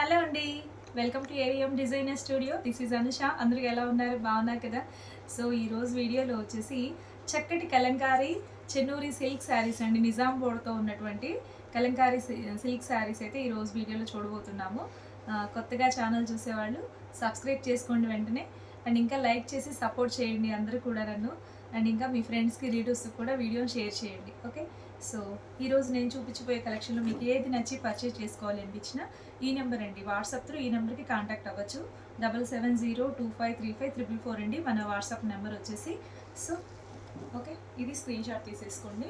Hello అండి. Welcome to AVM designer studio. This is Anusha. అందరూ ఎలా ఉన్నారు? బాగున్నారు కదా? సో ఈరోజు వీడియోలో వచ్చేసి చక్కటి కలంకారీ చెన్నూరి సిల్క్ శారీస్ అండి. నిజాం బోర్డ్తో ఉన్నటువంటి కలంకారీ సిల్క్ శారీస్ అయితే ఈరోజు వీడియోలో చూడబోతున్నాము. కొత్తగా ఛానల్ చూసేవాళ్ళు సబ్స్క్రైబ్ చేసుకోండి వెంటనే. అండ్ ఇంకా లైక్ చేసి సపోర్ట్ చేయండి అందరూ కూడా నన్ను. అండ్ ఇంకా మీ ఫ్రెండ్స్కి రీడర్స్కి కూడా వీడియో షేర్ చేయండి. ఓకే? సో ఈరోజు నేను చూపించిపోయే కలెక్షన్లో మీకు ఏది నచ్చి పర్చేజ్ చేసుకోవాలి అనిపించినా ఈ నెంబర్ అండి. వాట్సాప్ త్రూ ఈ నెంబర్కి కాంటాక్ట్ అవ్వచ్చు. Double seven zero two five three five triple four అండి. మన వాట్సాప్ నెంబర్ వచ్చేసి. సో ఓకే ఇది స్క్రీన్ షాట్ తీసేసుకోండి.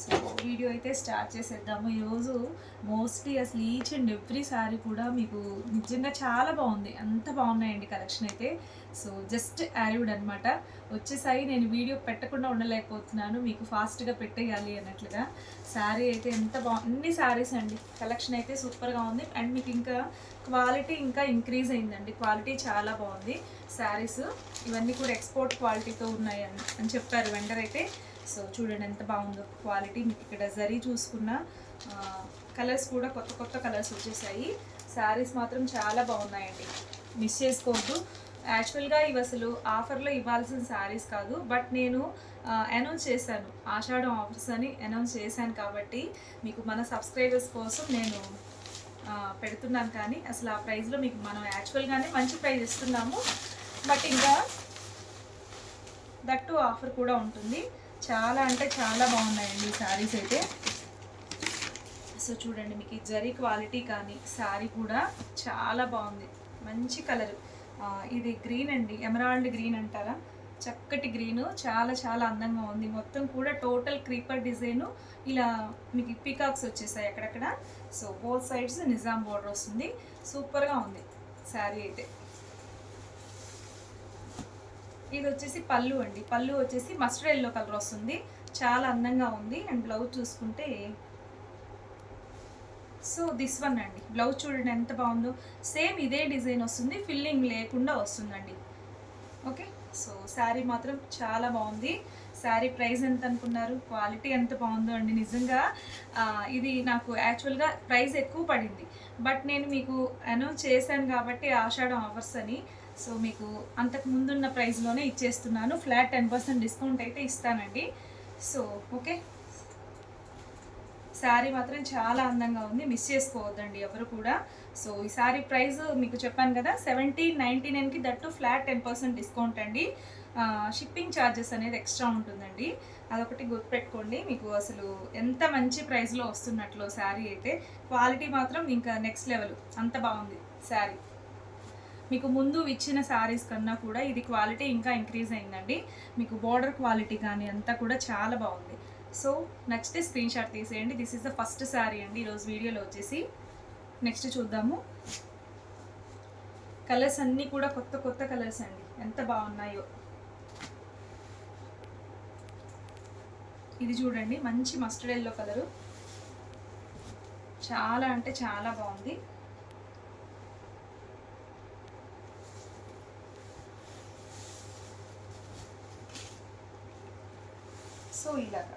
సో వీడియో అయితే స్టార్ట్ చేసేద్దాము. ఈరోజు మోస్ట్లీ అసలు ఈచ్ అండ్ ఎవ్రీ సారీ కూడా మీకు నిజంగా చాలా బాగుంది. అంత బాగున్నాయండి కలెక్షన్ అయితే. సో జస్ట్ యారిడ్ అనమాట వచ్చేసారి నేను వీడియో పెట్టకుండా ఉండలేకపోతున్నాను. మీకు ఫాస్ట్గా పెట్టేయాలి అన్నట్లుగా. శారీ అయితే ఎంత బాగు అన్ని శారీస్ అండి. కలెక్షన్ అయితే సూపర్గా ఉంది. అండ్ మీకు ఇంకా క్వాలిటీ ఇంకా ఇంక్రీజ్ అయిందండి. క్వాలిటీ చాలా బాగుంది. శారీస్ ఇవన్నీ కూడా ఎక్స్పోర్ట్ క్వాలిటీతో ఉన్నాయి అని అని చెప్పారు వెండర్ అయితే. సో చూడండి ఎంత బాగుందో క్వాలిటీ. మీకు ఇక్కడ జరీ చూసుకున్న కలర్స్ కూడా కొత్త కొత్త కలర్స్ వచ్చేసాయి. శారీస్ మాత్రం చాలా బాగున్నాయండి. మిస్ చేసుకోవద్దు. యాక్చువల్గా ఇవి అసలు ఆఫర్లో ఇవ్వాల్సిన శారీస్ కాదు. బట్ నేను అనౌన్స్ చేశాను. ఆషాఢం ఆఫర్స్ అని అనౌన్స్ చేశాను కాబట్టి మీకు మన సబ్స్క్రైబర్స్ కోసం నేను పెడుతున్నాను కానీ అసలు ఆ ప్రైస్లో మీకు మనం యాక్చువల్గానే మంచి ప్రైస్ ఇస్తున్నాము. బట్ ఇంకా దట్టు ఆఫర్ కూడా ఉంటుంది. చాలా అంటే చాలా బాగున్నాయండి ఈ శారీస్ అయితే. సో చూడండి మీకు ఈ జరీ క్వాలిటీ కానీ శారీ కూడా చాలా బాగుంది. మంచి కలర్. ఇది గ్రీన్ అండి ఎమరాల్డ్ గ్రీన్ అంటారా? చక్కటి గ్రీను చాలా చాలా అందంగా ఉంది. మొత్తం కూడా టోటల్ క్రీపర్ డిజైను ఇలా మీకు పీకాక్స్ వచ్చేసాయి అక్కడక్కడ. So both sides Nizam border వస్తుంది. సూపర్గా ఉంది శారీ అయితే. ఇది వచ్చేసి పళ్ళు అండి. పళ్ళు వచ్చేసి మస్టర్డ్ ఎల్లో కలర్ వస్తుంది. చాలా అందంగా ఉంది. అండ్ బ్లౌజ్ చూసుకుంటే సో దిస్ వన్ అండి. బ్లౌజ్ చూడండి ఎంత బాగుందో. సేమ్ ఇదే డిజైన్ వస్తుంది. ఫిల్లింగ్ లేకుండా వస్తుందండి. ఓకే? సో శారీ మాత్రం చాలా బాగుంది. శారీ ప్రైస్ ఎంత అనుకున్నారు? క్వాలిటీ ఎంత బాగుందో అండి నిజంగా. ఇది నాకు యాక్చువల్గా ప్రైస్ ఎక్కువ పడింది. బట్ నేను మీకు అనౌన్స్ చేశాను కాబట్టి ఆషాఢం ఆఫర్స్ అని. సో మీకు అంతకు ముందున్న ప్రైస్లోనే ఇచ్చేస్తున్నాను. ఫ్లాట్ టెన్ పర్సెంట్ డిస్కౌంట్ అయితే ఇస్తానండి. సో ఓకే శారీ మాత్రం చాలా అందంగా ఉంది. మిస్ చేసుకోవద్దండి ఎవరు కూడా. సో ఈ శారీ ప్రైస్ మీకు చెప్పాను కదా సెవెంటీన్ నైంటీ నైన్కి that flat ten percent discount అండి. షిప్పింగ్ ఛార్జెస్ అనేది ఎక్స్ట్రా ఉంటుందండి. అదొకటి గుర్తుపెట్టుకోండి. మీకు అసలు ఎంత మంచి ప్రైస్లో వస్తున్నట్లు శారీ అయితే క్వాలిటీ మాత్రం ఇంకా నెక్స్ట్ లెవెల్ అంత బాగుంది శారీ మీకు ముందు ఇచ్చిన శారీస్ కన్నా కూడా ఇది క్వాలిటీ ఇంకా ఇంక్రీజ్ అయిందండి. మీకు బార్డర్ క్వాలిటీ కానీ అంతా కూడా చాలా బాగుంది. సో నచ్చితే స్క్రీన్ షాట్ తీసేయండి. This is the first sari అండి. ఈరోజు వీడియోలో వచ్చేసి నెక్స్ట్ చూద్దాము. కలర్స్ అన్నీ కూడా కొత్త కొత్త కలర్స్ అండి. ఎంత బాగున్నాయో. ఇది చూడండి. మంచి మస్టర్డ్ ఎల్లో కలరు చాలా అంటే చాలా బాగుంది. సో ఇలాగా.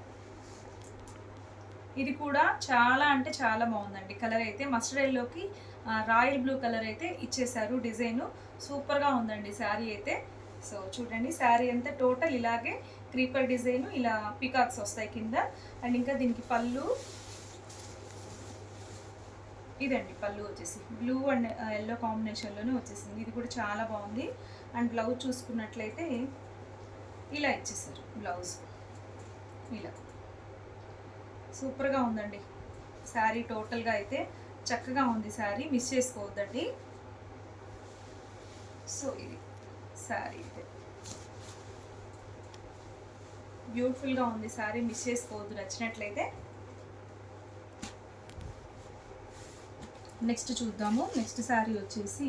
ఇది కూడా చాలా అంటే చాలా బాగుందండి. కలర్ అయితే మస్టర్డ్ ఎల్లోకి రాయల్ బ్లూ కలర్ అయితే ఇచ్చేసారు డిజైను. సూపర్గా ఉందండి శారీ అయితే. సో చూడండి శారీ అంతా టోటల్ ఇలాగే క్రీపర్ డిజైన్ ఇలా పికాక్స్ వస్తాయి కింద. అండ్ ఇంకా దీనికి పళ్ళు. ఇదండి పళ్ళు వచ్చేసి. బ్లూ అండ్ ఎల్లో కాంబినేషన్లోనే వచ్చేసింది. ఇది కూడా చాలా బాగుంది. అండ్ బ్లౌజ్ చూసుకున్నట్లయితే ఇలా ఇచ్చేసారు బ్లౌజ్. ఇలా సూపర్గా ఉందండి. శారీ టోటల్గా అయితే చక్కగా ఉంది శారీ. మిస్ చేసుకోవద్దండి. సో ఇది శారీ అయితే. బ్యూటిఫుల్గా ఉంది శారీ. మిస్ చేసుకోవద్దు. నచ్చినట్లయితే నెక్స్ట్ చూద్దాము. నెక్స్ట్ శారీ వచ్చేసి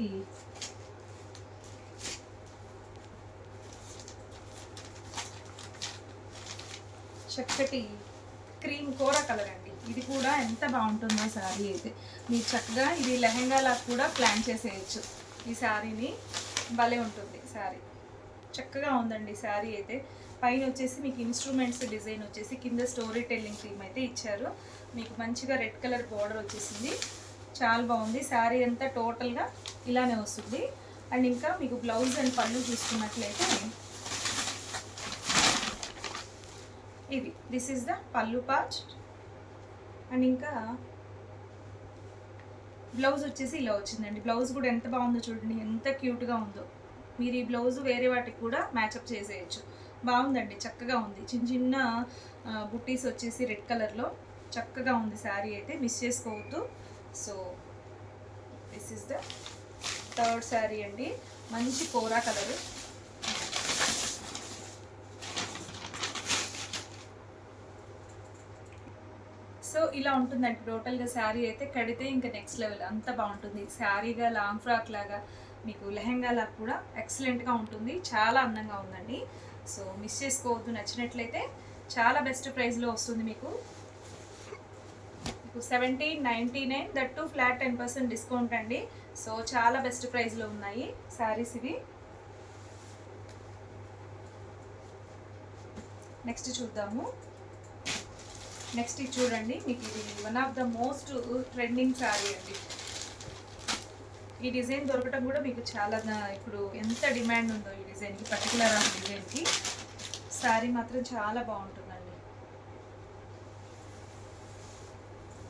చక్కటి క్రీమ్ కూర కలర్ అండి. ఇది కూడా ఎంత బాగుంటుందో శారీ అయితే. మీరు చక్కగా ఇది లెహెంగాలా కూడా ప్లాన్ చేసేయచ్చు. ఈ శారీని భలే ఉంటుంది శారీ. చక్కగా ఉందండి శారీ అయితే. పైన వచ్చేసి మీకు ఇన్స్ట్రుమెంట్స్ డిజైన్ వచ్చేసి కింద స్టోరీ టెల్లింగ్ థీమ్ అయితే ఇచ్చారు. మీకు మంచిగా రెడ్ కలర్ బార్డర్ వచ్చేసింది. చాలా బాగుంది. శారీ అంతా టోటల్గా ఇలానే వస్తుంది. అండ్ ఇంకా మీకు బ్లౌజ్ అండ్ పళ్ళు చూసుకున్నట్లయితే ఇది. This is the pallu patch and ఇంకా బ్లౌజ్ వచ్చేసి ఇలా వచ్చిందండి. బ్లౌజ్ కూడా ఎంత బాగుందో చూడండి. ఎంత క్యూట్గా ఉందో. మీరు ఈ బ్లౌజ్ వేరే వాటికి కూడా మ్యాచప్ చేసేయచ్చు. బాగుందండి. చక్కగా ఉంది. చిన్న చిన్న బుట్టీస్ వచ్చేసి రెడ్ కలర్లో చక్కగా ఉంది శారీ అయితే. మిస్ చేసుకోవద్దు. So this is the third sari అండి. మంచి కోరా కలరు సో ఇలా ఉంటుందండి. టోటల్గా శారీ అయితే కడితే ఇంకా నెక్స్ట్ లెవెల్ అంత బాగుంటుంది. శారీగా లాంగ్ ఫ్రాక్ లాగా మీకు లెహంగా లాగా కూడా ఎక్సలెంట్గా ఉంటుంది. చాలా అందంగా ఉందండి. సో మిస్ చేసుకోవద్దు. నచ్చినట్లయితే చాలా బెస్ట్ ప్రైస్లో వస్తుంది మీకు. మీకు seventeen ninety nine that too flat ten percent discount అండి. సో చాలా బెస్ట్ ప్రైస్లో ఉన్నాయి శారీస్ ఇవి. నెక్స్ట్ చూద్దాము. నెక్స్ట్ ఇది చూడండి. మీకు ఇది one of the most trending sari అండి. ఈ డిజైన్ దొరకటం కూడా మీకు చాలా ఇప్పుడు ఎంత డిమాండ్ ఉందో ఈ డిజైన్కి పర్టికులర్ ఆ డిజైన్కి శారీ మాత్రం చాలా బాగుంటుందండి.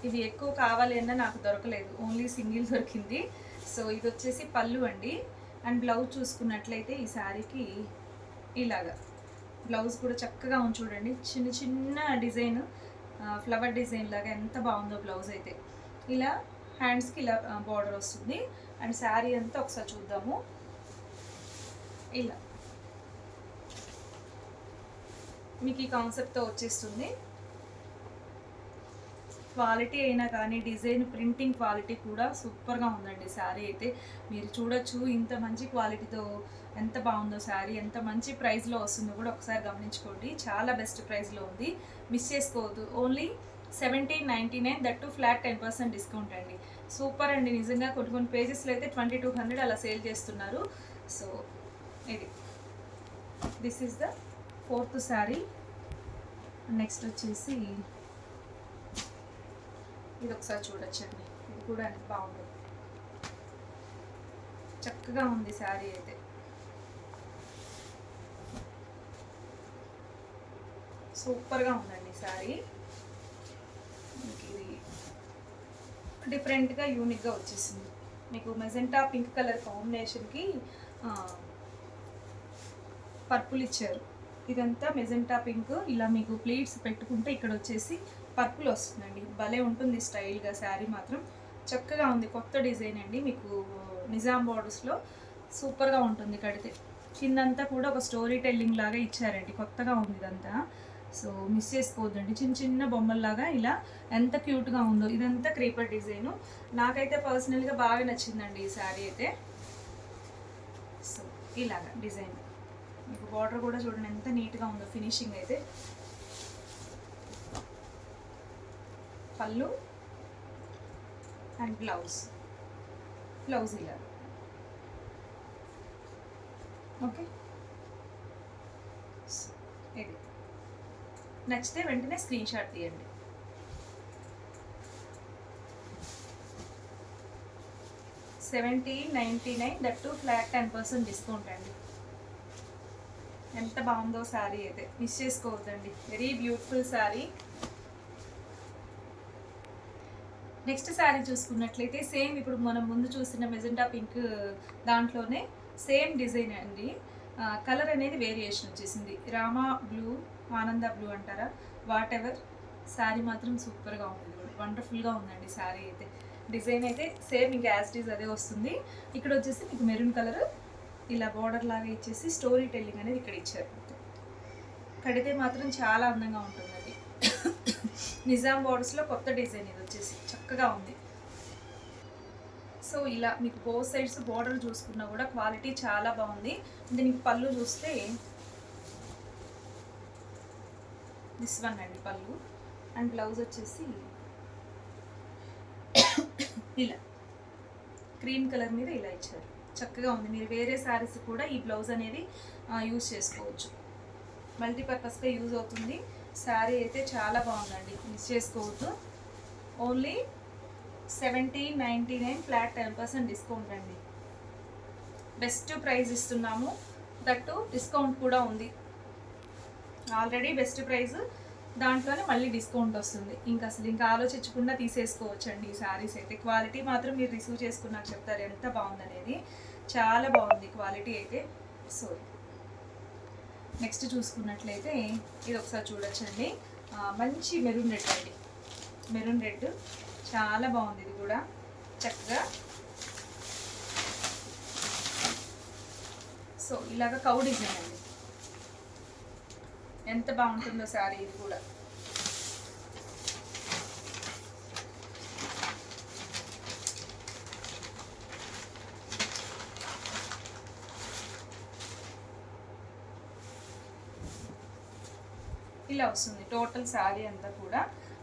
ఇది ఎక్కువ కావాలి అన్నా నాకు దొరకలేదు. ఓన్లీ సింగిల్ దొరికింది. సో ఇది వచ్చేసి పళ్ళు అండి. అండ్ బ్లౌజ్ చూసుకున్నట్లయితే ఈ శారీకి ఇలాగా. బ్లౌజ్ కూడా చక్కగా ఉంది చూడండి. చిన్న చిన్న డిజైన్. ఫ్లవర్ డిజైన్ లాగా ఎంత బాగుందో బ్లౌజ్ అయితే. ఇలా హ్యాండ్స్కి ఇలా బార్డర్ వస్తుంది. అండ్ శారీ అంతా ఒకసారి చూద్దాము. ఇలా. మీకు ఈ కాన్సెప్ట్తో వచ్చేస్తుంది. క్వాలిటీ అయినా కానీ డిజైన్ ప్రింటింగ్ క్వాలిటీ కూడా సూపర్గా ఉందండి శారీ అయితే. మీరు చూడొచ్చు ఇంత మంచి క్వాలిటీతో ఎంత బాగుందో శారీ ఎంత మంచి ప్రైస్లో వస్తుందో కూడా ఒకసారి గమనించుకోండి. చాలా బెస్ట్ ప్రైస్లో ఉంది. మిస్ చేసుకోవద్దు. Only seventeen ninety nine that too flat ten percent discount అండి. సూపర్ అండి. నిజంగా కొన్ని కొన్ని పేజెస్లో అయితే ట్వంటీ టూ హండ్రెడ్ అలా సేల్ చేస్తున్నారు. సో ఇది. This is the fourth sari. Next వచ్చేసి ఇది ఒకసారి చూడొచ్చండి. ఇది కూడా ఎంత బాగుంది. చక్కగా ఉంది శారీ అయితే. సూపర్గా ఉందండి శారీ. ఇది డిఫరెంట్గా యూనిక్గా వచ్చేసింది. మీకు మెజెంటా పింక్ కలర్ కాంబినేషన్కి పర్పుల్ ఇచ్చారు. ఇదంతా మెజెంటా పింక్. ఇలా మీకు ప్లేట్స్ పెట్టుకుంటే ఇక్కడ వచ్చేసి పర్పుల్ వస్తుందండి. భలే ఉంటుంది స్టైల్గా శారీ మాత్రం. చక్కగా ఉంది. కొత్త డిజైన్ అండి. మీకు నిజాం బార్డర్స్లో సూపర్గా ఉంటుంది కడితే. కిందంతా కూడా ఒక స్టోరీ టెల్లింగ్ లాగా ఇచ్చారండి. కొత్తగా ఉంది ఇదంతా. సో మిస్ చేసుకోవద్దండి. చిన్న చిన్న బొమ్మల్లాగా ఇలా ఎంత క్యూట్గా ఉందో ఇదంతా క్రీపర్ డిజైను. నాకైతే పర్సనల్గా బాగా నచ్చిందండి ఈ శారీ అయితే. సో ఇలాగా డిజైన్. మీకు బార్డర్ కూడా చూడండి ఎంత నీట్గా ఉందో ఫినిషింగ్ అయితే. Pallu and blouse. బ్లౌజ్ ఇలా. ఓకే? ఇది. నచ్చితే వెంటనే స్క్రీన్ షాట్ తీయండి. Seventeen ninety nine that too flat ten percent discount అండి. ఎంత బాగుందో శారీ అయితే. మిస్ చేసుకోవద్దండి. Very beautiful sari. Next sari చూసుకున్నట్లయితే సేమ్ ఇప్పుడు మనం ముందు చూసిన మెజెంటా పింక్ దాంట్లోనే సేమ్ డిజైన్ అండి. కలర్ అనేది వేరియేషన్ వచ్చేసింది. రామా బ్లూ ఆనంద బ్లూ అంటారా? వాట్ ఎవర్ శారీ మాత్రం సూపర్గా ఉంది వండర్ఫుల్గా ఉందండి శారీ అయితే. డిజైన్ అయితే సేమ్ ఇంకా యాజ్ డీజ్ అదే వస్తుంది. ఇక్కడ వచ్చేసి మీకు మెరూన్ కలర్ ఇలా బార్డర్ లాగా ఇచ్చేసి స్టోరీ టెల్లింగ్ అనేది ఇక్కడ ఇచ్చారు. కడితే మాత్రం చాలా అందంగా ఉంటుంది నిజాం బార్డర్స్లో కొత్త డిజైన్ ఇది వచ్చేసి. చక్కగా ఉంది. సో ఇలా మీకు బోత్ సైడ్స్ బార్డర్ చూసుకున్నా కూడా క్వాలిటీ చాలా బాగుంది. దీనికి పళ్ళు చూస్తే దిస్ వన్ అండి పళ్ళు. అండ్ బ్లౌజ్ వచ్చేసి ఇలా. క్రీమ్ కలర్ మీద ఇలా ఇచ్చారు. చక్కగా ఉంది. మీరు వేరే శారీస్ కూడా ఈ బ్లౌజ్ అనేది యూజ్ చేసుకోవచ్చు. మల్టీపర్పస్గా యూజ్ అవుతుంది. శారీ అయితే చాలా బాగుందండి. మిస్ చేసుకోవద్దు. Only seventeen ninety nine flat ten percent discount అండి. బెస్ట్ ప్రైస్ ఇస్తున్నాము. దట్టు డిస్కౌంట్ కూడా ఉంది. ఆల్రెడీ బెస్ట్ ప్రైస్ దాంట్లోనే మళ్ళీ డిస్కౌంట్ వస్తుంది. ఇంకా అసలు ఇంకా ఆలోచించకుండా తీసేసుకోవచ్చండి ఈ శారీస్ అయితే. క్వాలిటీ మాత్రం మీరు రిసీవ్ చేసుకున్నాక చెప్తారు ఎంత బాగుందనేది. చాలా బాగుంది క్వాలిటీ అయితే. సో నెక్స్ట్ చూసుకున్నట్లయితే ఇది ఒకసారి చూడొచ్చండి. మంచి మెరూన్ రెడ్ అండి. Maroon red. చాలా బాగుంది ఇది కూడా. చక్కగా. సో ఇలాగ కౌ డిజైన్ అండి. ఎంత బాగుంటుందో శారీ ఇది కూడా. ఇలా వస్తుంది టోటల్ శారీ అంతా కూడా.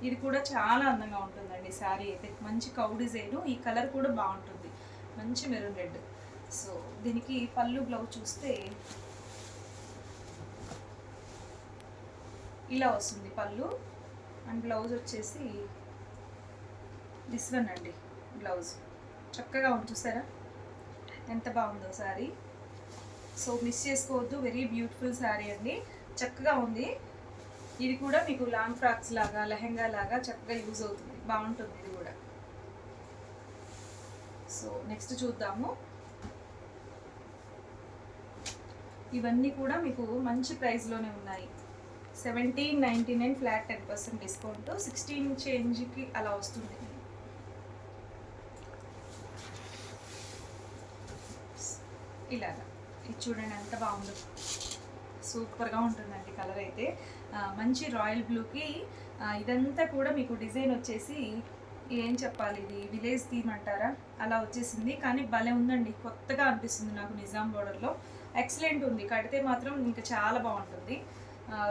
ఇది కూడా చాలా అందంగా ఉంటుందండి శారీ అయితే. మంచి కౌ డిజైన్ ఈ కలర్ కూడా బాగుంటుంది. మంచి మెరూన్ రెడ్ సో దీనికి పళ్ళు బ్లౌజ్ చూస్తే ఇలా వస్తుంది పళ్ళు. అండ్ బ్లౌజ్ వచ్చేసి దిస్ వన్ అండి బ్లౌజ్ చక్కగా ఉంది చూసారా? ఎంత బాగుందో శారీ. సో మిస్ చేసుకోవద్దు. వెరీ బ్యూటిఫుల్ శారీ అండి. చక్కగా ఉంది. ఇది కూడా మీకు లాంగ్ ఫ్రాక్స్ లాగా లెహెంగా లాగా చక్కగా యూజ్ అవుతుంది. బాగుంటుంది ఇది కూడా. సో నెక్స్ట్ చూద్దాము. ఇవన్నీ కూడా మీకు మంచి ప్రైస్లోనే ఉన్నాయి. Seventeen ninety nine flat ten percent discount. Sixteen చేంజ్కి అలా వస్తుంది. ఇలాగా. ఇది చూడండి ఎంత బాగుందో. సూపర్గా ఉంటుందండి కలర్ అయితే. మంచి రాయల్ బ్లూకి ఇదంతా కూడా మీకు డిజైన్ వచ్చేసి ఏం చెప్పాలి ఇది విలేజ్ థీమ్ అంటారా? అలా వచ్చేసింది. కానీ భలే ఉందండి. కొత్తగా అనిపిస్తుంది నాకు నిజాం బోర్డర్లో. ఎక్సలెంట్ ఉంది. కడితే మాత్రం ఇంకా చాలా బాగుంటుంది.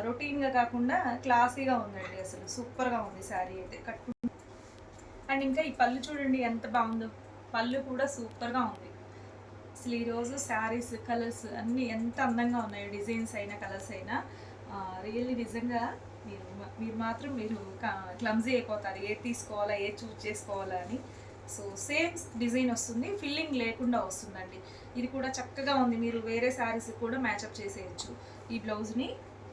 రొటీన్గా కాకుండా క్లాసీగా ఉందండి అసలు. సూపర్గా ఉంది శారీ అయితే. కట్టు అండ్ ఇంకా ఈ పళ్ళు చూడండి ఎంత బాగుందో. పళ్ళు కూడా సూపర్గా ఉంది. అసలు ఈరోజు శారీస్ కలర్స్ అన్నీ ఎంత అందంగా ఉన్నాయి డిజైన్స్ అయినా కలర్స్ అయినా. రియల్లీ నిజంగా మీరు మీరు మాత్రం మీరు క్లమ్జీ అయిపోతారు. ఏది తీసుకోవాలా ఏది చూస్ చేసుకోవాలా అని. సో సేమ్ డిజైన్ వస్తుంది. ఫిల్లింగ్ లేకుండా వస్తుందండి. ఇది కూడా చక్కగా ఉంది. మీరు వేరే శారీస్ కూడా మ్యాచప్ చేసేయచ్చు. ఈ బ్లౌజ్ని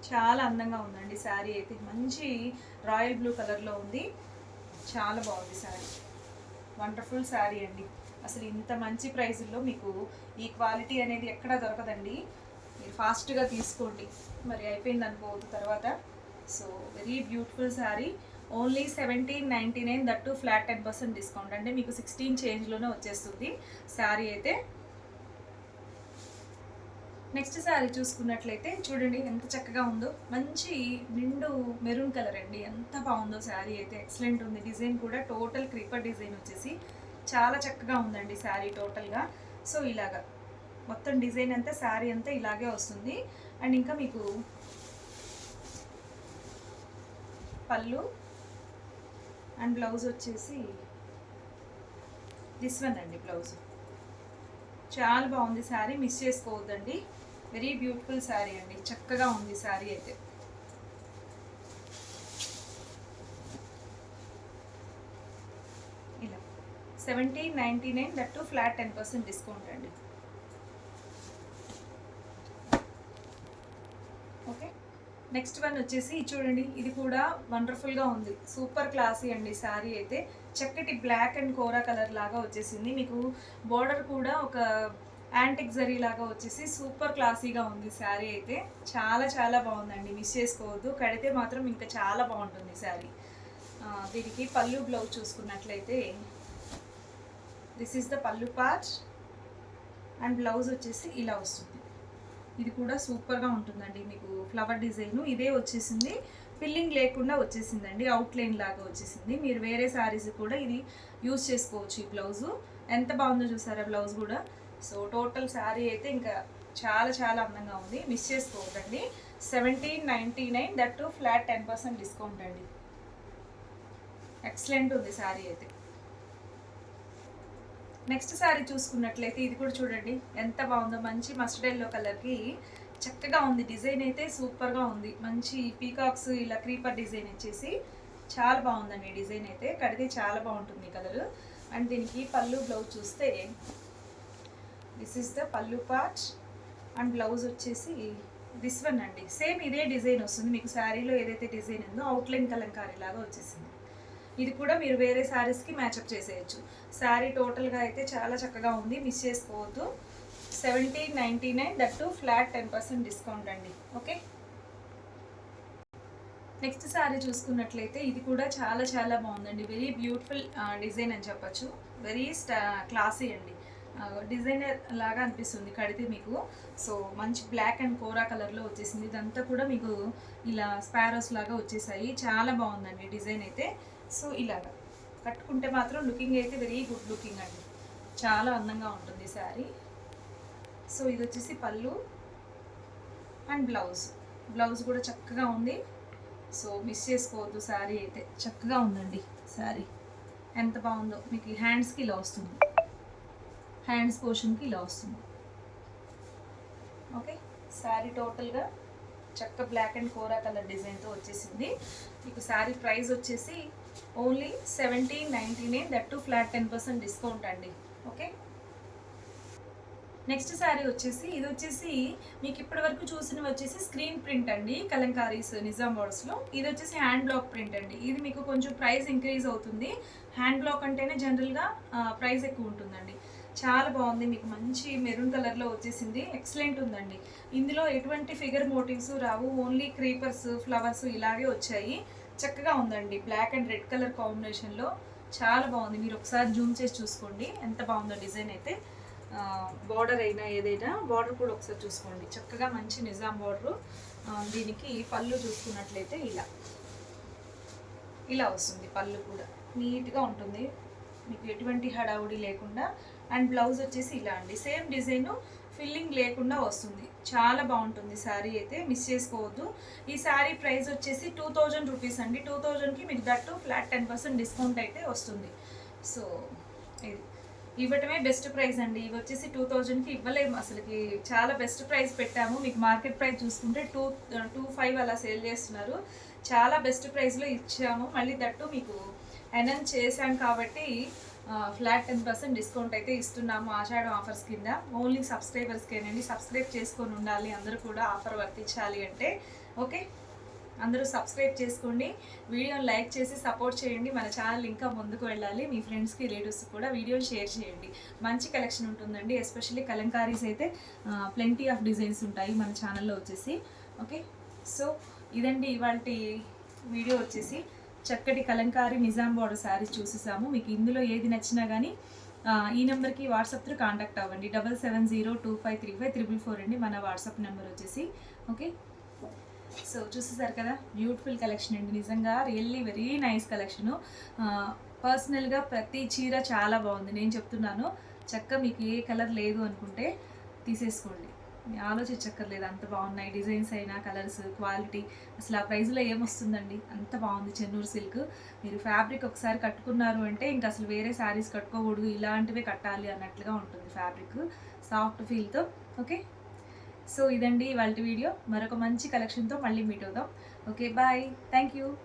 చాలా అందంగా ఉందండి. శారీ అయితే మంచి రాయల్ బ్లూ కలర్లో ఉంది. చాలా బాగుంది శారీ వండర్ఫుల్ శారీ అండి. అసలు ఇంత మంచి ప్రైజుల్లో మీకు ఈ క్వాలిటీ అనేది ఎక్కడా దొరకదండి. ఫాస్ట్గా తీసుకోండి. మరి అయిపోయింది అనుకోవద్దు తర్వాత. So very beautiful sari. Only seventeen ninety nine that too flat ten percent discount. అంటే మీకు సిక్స్టీన్ చేంజ్లోనే వచ్చేస్తుంది శారీ అయితే. నెక్స్ట్ శారీ చూసుకున్నట్లయితే చూడండి ఎంత చక్కగా ఉందో. మంచి నిండు మెరూన్ కలర్ అండి. ఎంత బాగుందో శారీ అయితే. ఎక్సలెంట్ ఉంది. డిజైన్ కూడా టోటల్ క్రీపర్ డిజైన్ వచ్చేసి చాలా చక్కగా ఉందండి శారీ టోటల్గా. సో ఇలాగా. మొత్తం డిజైన్ అంతా శారీ అంతా ఇలాగే వస్తుంది. అండ్ ఇంకా మీకు పళ్ళు అండ్ బ్లౌజ్ వచ్చేసి దిస్ వన్ అండి బ్లౌజ్. చాలా బాగుంది శారీ మిస్ చేసుకోవద్దండి. వెరీ బ్యూటిఫుల్ శారీ అండి చక్కగా ఉంది శారీ అయితే. ఇలా. Seventeen ninety nine that too flat ten percent discount అండి ఓకే నెక్స్ట్ వన్ వచ్చేసి చూడండి ఇది కూడా వండర్ఫుల్గా ఉంది. సూపర్ క్లాసీ అండి శారీ అయితే. చక్కటి బ్లాక్ అండ్ కోరా కలర్ లాగా వచ్చేసింది. మీకు బోర్డర్ కూడా ఒక యాంటిక్ జరీ లాగా వచ్చేసి సూపర్ క్లాసీగా ఉంది శారీ అయితే. చాలా చాలా బాగుందండి. మిస్ చేసుకోవద్దు. కడితే మాత్రం ఇంకా చాలా బాగుంటుంది శారీ. దీనికి పళ్ళు బ్లౌజ్ చూసుకున్నట్లయితే this is the pallu part and blouse వచ్చేసి ఇలా వస్తుంది. ఇది కూడా సూపర్గా ఉంటుందండి. మీకు ఫ్లవర్ డిజైన్ ఇదే వచ్చేసింది. ఫిల్లింగ్ లేకుండా వచ్చేసిందండి. అవుట్లైన్ లాగా వచ్చేసింది. మీరు వేరే శారీస్ కూడా ఇది యూజ్ చేసుకోవచ్చు ఈ బ్లౌజు. ఎంత బాగుందో చూసారా బ్లౌజ్ కూడా? సో టోటల్ శారీ అయితే ఇంకా చాలా చాలా అందంగా ఉంది. మిస్ చేసుకోవద్దండి. Seventeen ninety nine that too flat ten percent discount అండి. ఎక్సలెంట్ ఉంది శారీ అయితే. నెక్స్ట్ శారీ చూసుకున్నట్లయితే ఇది కూడా చూడండి ఎంత బాగుందో. మంచి మస్టర్డ్ ఎల్లో కలర్కి చక్కగా ఉంది. డిజైన్ అయితే సూపర్గా ఉంది. మంచి పీకాక్స్ ఇలా క్రీపర్ డిజైన్ వచ్చేసి చాలా బాగుందండి డిజైన్ అయితే. కడితే చాలా బాగుంటుంది కలర్ అండ్ దీనికి పళ్ళు బ్లౌజ్ చూస్తే this is the pallu part and blouse వచ్చేసి దిస్ వన్ అండి. సేమ్ ఇదే డిజైన్ వస్తుంది. మీకు శారీలో ఏదైతే డిజైన్ ఉందో అవుట్లైన్ కలంకారీ లాగా వచ్చేసింది. ఇది కూడా మీరు వేరే శారీస్కి మ్యాచప్ చేసేయచ్చు. శారీ టోటల్గా అయితే చాలా చక్కగా ఉంది. మిస్ చేసుకోవద్దు. Seventeen ninety nine that too flat ten percent discount అండి. ఓకే నెక్స్ట్ శారీ చూసుకున్నట్లయితే ఇది కూడా చాలా చాలా బాగుందండి. వెరీ బ్యూటిఫుల్ డిజైన్ అని చెప్పొచ్చు. వెరీ స్టా క్లాసీ అండి. డిజైనర్ లాగా అనిపిస్తుంది కడితే మీకు. సో మంచి బ్లాక్ అండ్ కోరా కలర్లో వచ్చేసింది. ఇదంతా కూడా మీకు ఇలా స్పారోస్ లాగా వచ్చేసాయి. చాలా బాగుందండి డిజైన్ అయితే. సో ఇలాగా కట్టుకుంటే మాత్రం లుకింగ్ అయితే వెరీ గుడ్ లుకింగ్ అండి. చాలా అందంగా ఉంటుంది శారీ. సో ఇది వచ్చేసి పళ్ళు అండ్ బ్లౌజ్. బ్లౌజ్ కూడా చక్కగా ఉంది. సో మిస్ చేసుకోవద్దు శారీ అయితే. చక్కగా ఉందండి శారీ. ఎంత బాగుందో. మీకు హ్యాండ్స్కి ఇలా వస్తుంది. హ్యాండ్స్ పోర్షన్కి ఇలా వస్తుంది. ఓకే? శారీ టోటల్గా చక్క బ్లాక్ అండ్ కోరా కలర్ డిజైన్తో వచ్చేసింది. మీకు శారీ ప్రైస్ వచ్చేసి only seventeen ninety nine that too flat ten percent discount అండి. ఓకే? నెక్స్ట్ శారీ వచ్చేసి ఇది వచ్చేసి మీకు ఇప్పటి వరకు చూసినవి వచ్చేసి స్క్రీన్ ప్రింట్ అండి కలంకారీస్ నిజాం బోర్డ్స్లో ఇది వచ్చేసి హ్యాండ్ బ్లాక్ ప్రింట్ అండి. ఇది మీకు కొంచెం ప్రైస్ ఇంక్రీజ్ అవుతుంది. హ్యాండ్ బ్లాక్ అంటేనే జనరల్గా ప్రైస్ ఎక్కువ ఉంటుందండి. చాలా బాగుంది. మీకు మంచి మెరూన్ కలర్లో వచ్చేసింది. ఎక్సలెంట్ ఉందండి. ఇందులో ఎటువంటి ఫిగర్ మోటివ్స్ రావు. ఓన్లీ క్రీపర్స్ ఫ్లవర్స్ ఇలాగే వచ్చాయి. చక్కగా ఉందండి. బ్లాక్ అండ్ రెడ్ కలర్ కాంబినేషన్లో చాలా బాగుంది. మీరు ఒకసారి జూమ్ చేసి చూసుకోండి. ఎంత బాగుందో డిజైన్ అయితే. బార్డర్ అయినా ఏదైనా బార్డర్ కూడా ఒకసారి చూసుకోండి. చక్కగా మంచి నిజాం బార్డరు దీనికి పళ్ళు చూసుకున్నట్లయితే ఇలా. ఇలా వస్తుంది పళ్ళు కూడా. నీట్గా ఉంటుంది. మీకు ఎటువంటి హడావుడి లేకుండా. అండ్ బ్లౌజ్ వచ్చేసి ఇలా అండి. సేమ్ డిజైన్ ఫిల్లింగ్ లేకుండా వస్తుంది. చాలా బాగుంటుంది శారీ అయితే మిస్ చేసుకోవద్దు. ఈ శారీ ప్రైస్ వచ్చేసి టూ థౌజండ్ రూపీస్ అండి. టూ థౌజండ్కి మీకు that too flat ten percent discount అయితే వస్తుంది. సో ఇది ఇవ్వటమే బెస్ట్ ప్రైస్ అండి. ఇవి వచ్చేసి టూ థౌజండ్కి ఇవ్వలేము అసలుకి. చాలా బెస్ట్ ప్రైస్ పెట్టాము. మీకు మార్కెట్ ప్రైస్ చూసుకుంటే టూ టూ ఫైవ్ అలా సేల్ చేస్తున్నారు. చాలా బెస్ట్ ప్రైస్లో ఇచ్చాము. మళ్ళీ దట్టు మీకు అనౌన్స్ చేశాం కాబట్టి ఫ్లాట్ టెన్ పర్సెంట్ డిస్కౌంట్ అయితే ఇస్తున్నాము ఆషాఢం ఆఫర్స్ కింద. ఓన్లీ సబ్స్క్రైబర్స్కేనండి సబ్స్క్రైబ్ చేసుకొని ఉండాలి. అందరూ కూడా ఆఫర్ వర్తించాలి అంటే ఓకే? అందరూ సబ్స్క్రైబ్ చేసుకోండి. వీడియోని లైక్ చేసి సపోర్ట్ చేయండి. మన ఛానల్ ఇంకా ముందుకు వెళ్ళాలి. మీ ఫ్రెండ్స్కి రిలేటివ్స్ కూడా వీడియోని షేర్ చేయండి. మంచి కలెక్షన్ ఉంటుందండి. ఎస్పెషల్లీ కలంకారీస్ అయితే ప్లెంటీ ఆఫ్ డిజైన్స్ ఉంటాయి మన ఛానల్లో వచ్చేసి. ఓకే? సో ఇదండి ఇవాళ వీడియో వచ్చేసి. చక్కటి కలంకారీ నిజాం బార్డర్ శారీస్ చూసేసాము. మీకు ఇందులో ఏది నచ్చినా కానీ ఈ నెంబర్కి వాట్సాప్ త్రూ కాంటాక్ట్ అవ్వండి. Double seven zero two five three five triple four అండి మన వాట్సాప్ నెంబర్ వచ్చేసి. ఓకే? సో చూసేసారు కదా? బ్యూటిఫుల్ కలెక్షన్ అండి. నిజంగా రియల్లీ వెరీ నైస్ కలెక్షను. పర్సనల్గా ప్రతి చీర చాలా బాగుంది. నేను చెప్తున్నాను చక్క మీకు ఏ కలర్ లేదు అనుకుంటే తీసేసుకోండి. ఆలోచించక్కర్లేదు. అంత బాగున్నాయి డిజైన్స్ అయినా కలర్స్ క్వాలిటీ. అసలు ఆ ప్రైస్లో ఏమొస్తుందండి? అంత బాగుంది చెన్నూరు సిల్క్. మీరు ఫ్యాబ్రిక్ ఒకసారి కట్టుకున్నారు అంటే ఇంకా అసలు వేరే శారీస్ కట్టుకోకూడదు. ఇలాంటివే కట్టాలి అన్నట్లుగా ఉంటుంది ఫ్యాబ్రిక్. సాఫ్ట్ ఫీల్తో ఓకే? సో ఇదండి ఇవాళ వీడియో. మరొక మంచి కలెక్షన్తో మళ్ళీ మీట్ అవుదాం. Okay bye. Thank you